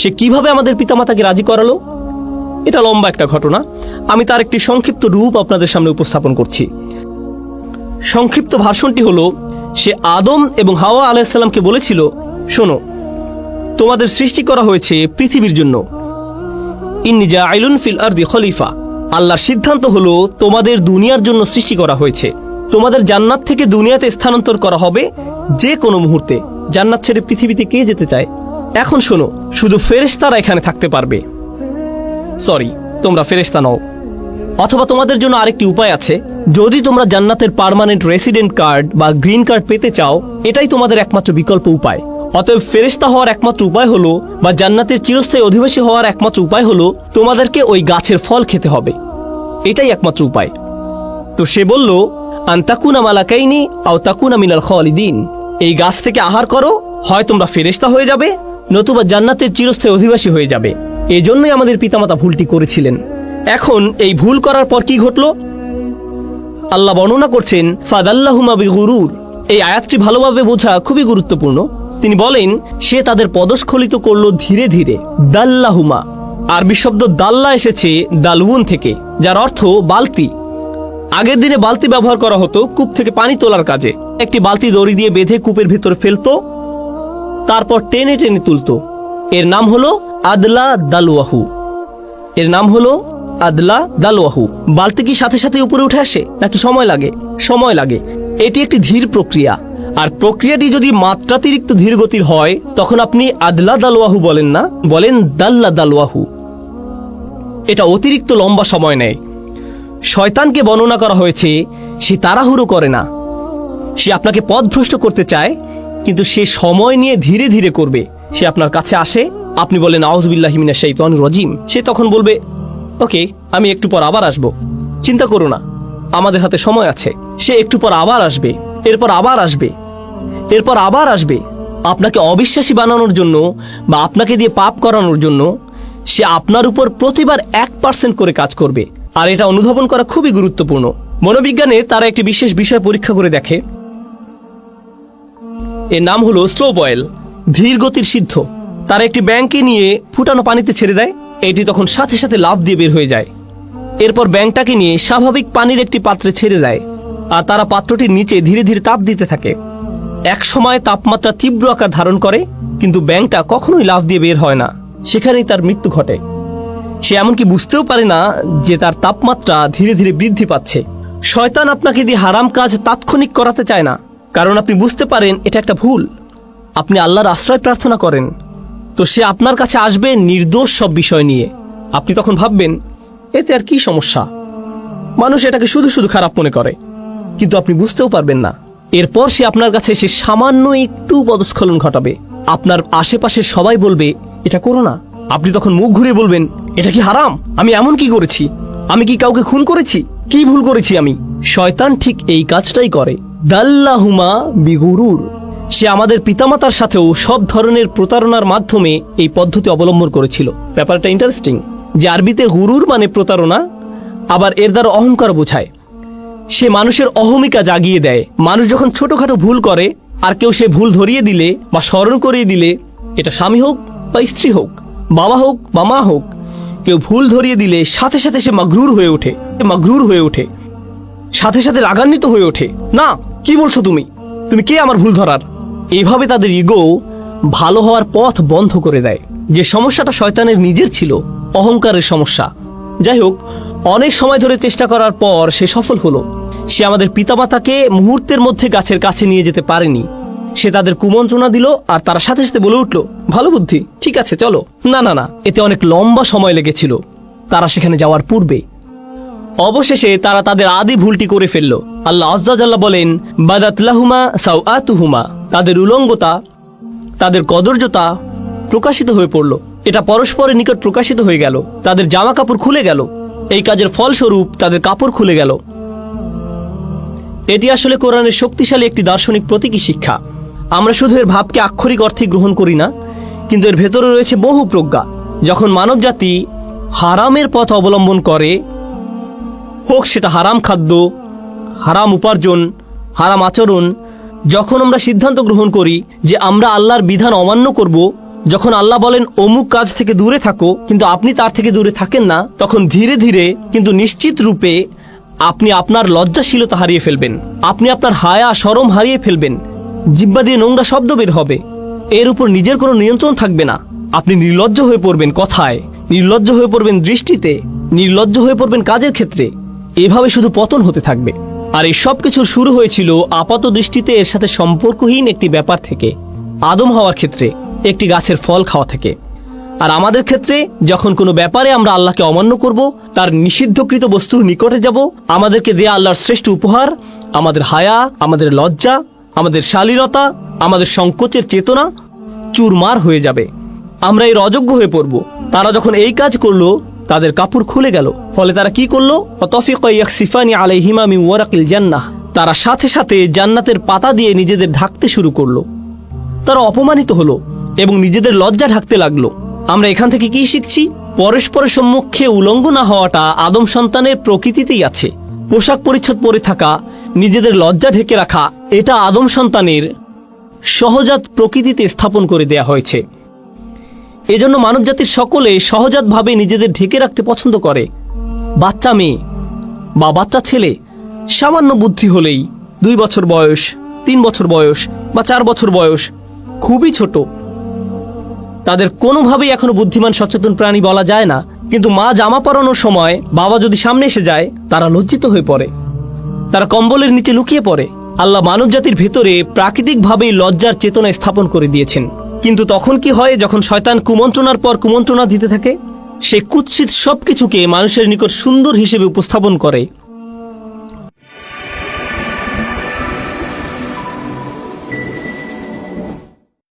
সে কীভাবে আমাদের পিতামাতাকে রাজি করালো? এটা লম্বা একটা ঘটনা। আমি তার একটি সংক্ষিপ্ত রূপ আপনাদের সামনে উপস্থাপন করছি। সংক্ষিপ্ত ভাষণটি হলো, সে আদম এবং হাওয়া আলাইসাল্লামকে বলেছিল, শোনো, তোমাদের সৃষ্টি করা হয়েছে পৃথিবীর জন্য। ইন্নি জাইলুন ফিল আরদি খলিফা। আল্লাহর সিদ্ধান্ত হলো, তোমাদের দুনিয়ার জন্য সৃষ্টি করা হয়েছে। তোমাদের জান্নাত থেকে দুনিয়াতে স্থানান্তর করা হবে যে কোনো মুহূর্তে। জান্নাত ছেড়ে পৃথিবীতে কে যেতে চায়? এখন শোনো, শুধু ফেরেশতারা এখানে থাকতে পারবে। সরি তোমরা ফেরেশতা নও। অথবা তোমাদের জন্য আরেকটি উপায় আছে। যদি তোমরা জান্নাতের পার্মানেন্ট রেসিডেন্ট কার্ড বা গ্রিন কার্ড পেতে চাও, এটাই তোমাদের একমাত্র বিকল্প উপায়। অতএব ফেরেশতা হওয়ার একমাত্র উপায় হলো বা জান্নাতের চিরস্থায়ী অধিবাসী হওয়ার একমাত্র উপায় হলো তোমাদেরকে ওই গাছের ফল খেতে হবে। এটাই একমাত্র উপায়। তো সে বলল, আন্তাকুনা মালাকাইনি আও তাকুনা মিনাল খালিদিন এই গাছ থেকে আহার করো, হয় তোমরা ফেরেশতা হয়ে যাবে নতুবা জান্নাতের চিরস্থায়ী অধিবাসী হয়ে যাবে। এই জন্যই আমাদের পিতামাতা ভুলটি করেছিলেন। এখন এই ভুল করার পর কি ঘটলো? আল্লাহ বর্ণনা করছেন, ফাদাল্লাহুমা বিগুরুর। এই আয়াতটি ভালোভাবে বোঝা খুবই গুরুত্বপূর্ণ। তিনি বলেন, সে তাদের পদস্খলিত করল ধীরে ধীরে, দাল্লাহুমা। আরবি শব্দ দাল্লা এসেছে দালউন থেকে, যার অর্থ বালতি। আগের দিনে বালতি ব্যবহার করা হতো কূপ থেকে পানি তোলার কাজে। একটি বালতি দড়ি দিয়ে বেঁধে কূপের ভেতরে ফেলতো তারপর টেনে টেনে তুলতো। এর নাম হলো আদলা দালওয়াহু। এর নাম হলো আদলা দালওয়াহু। বালতি কি সাথে সাথে উপরে উঠে আসে, নাকি সময় লাগে? সময় লাগে। এটি একটি ধীর প্রক্রিয়া। আর প্রক্রিয়াটি যদি মাত্রাতিরিক্ত ধীর গতির হয়, তখন আপনি আদলা দালওয়াহু বলেন না, বলেন দাল্লা দালওয়াহু। এটা অতিরিক্ত লম্বা সময় নেয়। শয়তানকে বর্ণনা করা হয়েছে, সে তাড়াহুড়ো করে না। সে আপনাকে পথভ্রষ্ট করতে চায় কিন্তু সে সময় নিয়ে ধীরে ধীরে করবে। সে আপনার কাছে আসে, আপনি বলেন আউজবিল্লাহিমিনা সেই তন রজিম। সে তখন বলবে, ওকে, আমি একটু পর আবার আসব। চিন্তা করো না, আমাদের হাতে সময় আছে। সে একটু পর আবার আসবে, এরপর আবার আসবে, এরপর আবার আসবে। আপনাকে অবিশ্বাসী বানানোর জন্য বা আপনাকে দিয়ে পাপ করানোর জন্য সে আপনার উপর প্রতিবার এক পার্সেন্ট করে কাজ করবে। আর এটা অনুধাবন করা খুবই গুরুত্বপূর্ণ। মনোবিজ্ঞানে তারা একটি বিশেষ বিষয় পরীক্ষা করে দেখে। এর নাম হলো স্লো বয়েল ধীর গতির সিদ্ধ। তারা একটি ব্যাংকে নিয়ে ফুটানো পানিতে ছেড়ে দেয়, এটি তখন সাথে সাথে লাভ দিয়ে বের হয়ে যায়। এরপর ব্যাংকটাকে নিয়ে স্বাভাবিক পানির একটি পাত্রে ছেড়ে দেয়, আর তারা পাত্রটির নিচে ধীরে ধীরে তাপ দিতে থাকে। এক সময় তাপমাত্রা তীব্র আকার ধারণ করে, কিন্তু ব্যাংকটা কখনোই লাভ দিয়ে বের হয় না। সেখানেই তার মৃত্যু ঘটে। সে এমনকি বুঝতেও পারে না যে তার তাপমাত্রা ধীরে ধীরে বৃদ্ধি পাচ্ছে। শয়তান আপনাকে দিয়ে হারাম কাজ তাৎক্ষণিক করাতে চায় না। কারণ আপনি বুঝতে পারেন এটা একটা ভুল। আপনি আল্লাহর আশ্রয় প্রার্থনা করেন। তো সে আপনার কাছে আসবে নির্দোষ সব বিষয় নিয়ে। আপনি তখন ভাববেন, এতে আর কি সমস্যা? মানুষ এটাকে শুধু শুধু খারাপ মনে করে। কিন্তু আপনি বুঝতেও পারবেন না। এরপর সে আপনার কাছে এসে সামান্য একটু পদস্খলন ঘটাবে। আপনার আশেপাশে সবাই বলবে, এটা করো না। আপনি তখন মুখ ঘুরে বলবেন, এটা কি হারাম? আমি এমন কি করেছি? আমি কি কাউকে খুন করেছি? কি ভুল করেছি আমি? শয়তান ঠিক এই কাজটাই করে। দাল্লাহুমা বিগুরুর। সে আমাদের পিতামাতার সাথেও সব ধরনের প্রতারণার মাধ্যমে এই পদ্ধতি অবলম্বন করেছিল। ব্যাপারটা ইন্টারেস্টিং যে আরবিতে গুরুর মানে প্রতারণা, আবার এর দ্বারা অহংকার বোঝায়। সে মানুষের অহমিকা জাগিয়ে দেয়। মানুষ যখন ছোটখাটো ভুল করে, আর কেউ সে ভুল ধরিয়ে দিলে বা স্মরণ করিয়ে দিলে, এটা স্বামী হোক বা স্ত্রী হোক, বাবা হোক বা মা হোক, কেউ ভুল ধরিয়ে দিলে সাথে সাথে সে মাগরুর হয়ে ওঠে। মাগরুর হয়ে ওঠে। সাথে সাথে রাগান্বিত হয়ে ওঠে। না কি বলছো তুমি? তুমি কে আমার ভুল ধরার? এভাবে তাদের ইগো ভালো হওয়ার পথ বন্ধ করে দেয়। যে সমস্যাটা শয়তানের নিজের ছিল, অহংকারের সমস্যা। যাই হোক, অনেক সময় ধরে চেষ্টা করার পর সে সফল হলো। সে আমাদের পিতামাতাকে মুহূর্তের মধ্যে গাছের কাছে নিয়ে যেতে পারেনি। সে তাদের কুমন্ত্রণা দিল আর তারা সাথে সাথে বলে উঠল, ভালো বুদ্ধি, ঠিক আছে, চলো। না না না, এতে অনেক লম্বা সময় লেগেছিল। তারা সেখানে যাওয়ার পূর্বে অবশেষে তারা তাদের আদি ভুলটি করে ফেলল। আল্লাহ আজ্জাল্লাহ বলেন বাদাতলাহুমা সাউআতুহুমা। তাদের উলঙ্গতা, তাদের কদর্যতা প্রকাশিত হয়ে পড়ল। এটা পরস্পরের নিকট প্রকাশিত হয়ে গেল। তাদের জামা কাপড় খুলে গেল। এই কাজের ফলস্বরূপ তাদের কাপড় খুলে গেল। এটি আসলে কোরআনের শক্তিশালী একটি দার্শনিক প্রতীকী শিক্ষা। আমরা শুধু এর ভাবকে আক্ষরিক অর্থে গ্রহণ করি না, কিন্তু এর ভেতরে রয়েছে বহু প্রজ্ঞা। যখন মানবজাতি হারামের পথ অবলম্বন করে হোক সেটা হারাম খাদ্য, হারাম উপার্জন, হারাম আচরণ, যখন আমরা সিদ্ধান্ত গ্রহণ করি যে আমরা আল্লাহর বিধান অমান্য করব, যখন আল্লাহ বলেন, অমুক কাজ থেকে দূরে থাকো, কিন্তু আপনি তার থেকে দূরে থাকেন না, তখন ধীরে ধীরে কিন্তু নিশ্চিত রূপে আপনি আপনার লজ্জাশীলতা হারিয়ে ফেলবেন। আপনি আপনার হায়া, সরম হারিয়ে ফেলবেন। জিব্বা দিয়ে নোংরা শব্দ বের হবে। এর উপর নিজের কোনো নিয়ন্ত্রণ থাকবে না। আপনি নির্লজ্জ হয়ে পড়বেন কথায়, নির্লজ্জ হয়ে পড়বেন দৃষ্টিতে, নির্লজ্জ হয়ে পড়বেন কাজের ক্ষেত্রে। এভাবে শুধু পতন হতে থাকবে। আর এই সব কিছুর শুরু হয়েছিল আপাত দৃষ্টিতে এর সাথে সম্পর্কহীন একটি ব্যাপার থেকে, আদম হওয়ার ক্ষেত্রে একটি গাছের ফল খাওয়া থেকে। আর আমাদের ক্ষেত্রে যখন কোনো ব্যাপারে আমরা আল্লাহকে অমান্য করব, তার নিষিদ্ধকৃত বস্তুর নিকটে যাব, আমাদেরকে দেয়া আল্লাহর শ্রেষ্ঠ উপহার, আমাদের হায়া, আমাদের লজ্জা, আমাদের শালীনতা, আমাদের সংকোচের চেতনা চুরমার হয়ে যাবে। আমরা এর অযোগ্য হয়ে পড়ব। তারা যখন এই কাজ করল তাদের কাপড় খুলে গেল। ফলে তারা কি করল? ইয়াকসিফানি আলাইহিমা মিন ওয়ারাকিল জান্নাহ। তারা সাথে সাথে জান্নাতের পাতা দিয়ে নিজেদের ঢাকতে শুরু করল। তারা অপমানিত হলো এবং নিজেদের লজ্জা ঢাকতে লাগল। আমরা এখান থেকে কি শিখছি? পরস্পরের সম্মুখে উলঙ্গ না হওয়াটা আদম সন্তানের প্রকৃতিতেই আছে। পোশাক পরিচ্ছদ পরে থাকা, নিজেদের লজ্জা ঢেকে রাখা, এটা আদম সন্তানের সহজাত প্রকৃতিতে স্থাপন করে দেয়া হয়েছে। এজন্য মানবজাতির সকলে সহজাতভাবে নিজেদের ঢেকে রাখতে পছন্দ করে। বাচ্চা মেয়ে বা বাচ্চা ছেলে, সামান্য বুদ্ধি হলেই দুই বছর বয়স, তিন বছর বয়স বা চার বছর বয়স খুবই ছোট। তাদের কোনোভাবেই এখনও বুদ্ধিমান, সচেতন প্রাণী বলা যায় না। কিন্তু মা জামা পরানোর সময় বাবা যদি সামনে এসে যায়, তারা লজ্জিত হয়ে পড়ে। তারা কম্বলের নিচে লুকিয়ে পড়ে। আল্লাহ মানবজাতির ভেতরে প্রাকৃতিকভাবেই লজ্জার চেতনা স্থাপন করে দিয়েছেন। কিন্তু তখন কি হয়, যখন শয়তান কুমন্ত্রণার পর কুমন্ত্রণা দিতে থাকে, সে কুৎসিত সবকিছুকে মানুষের নিকট সুন্দর হিসেবে উপস্থাপন করে।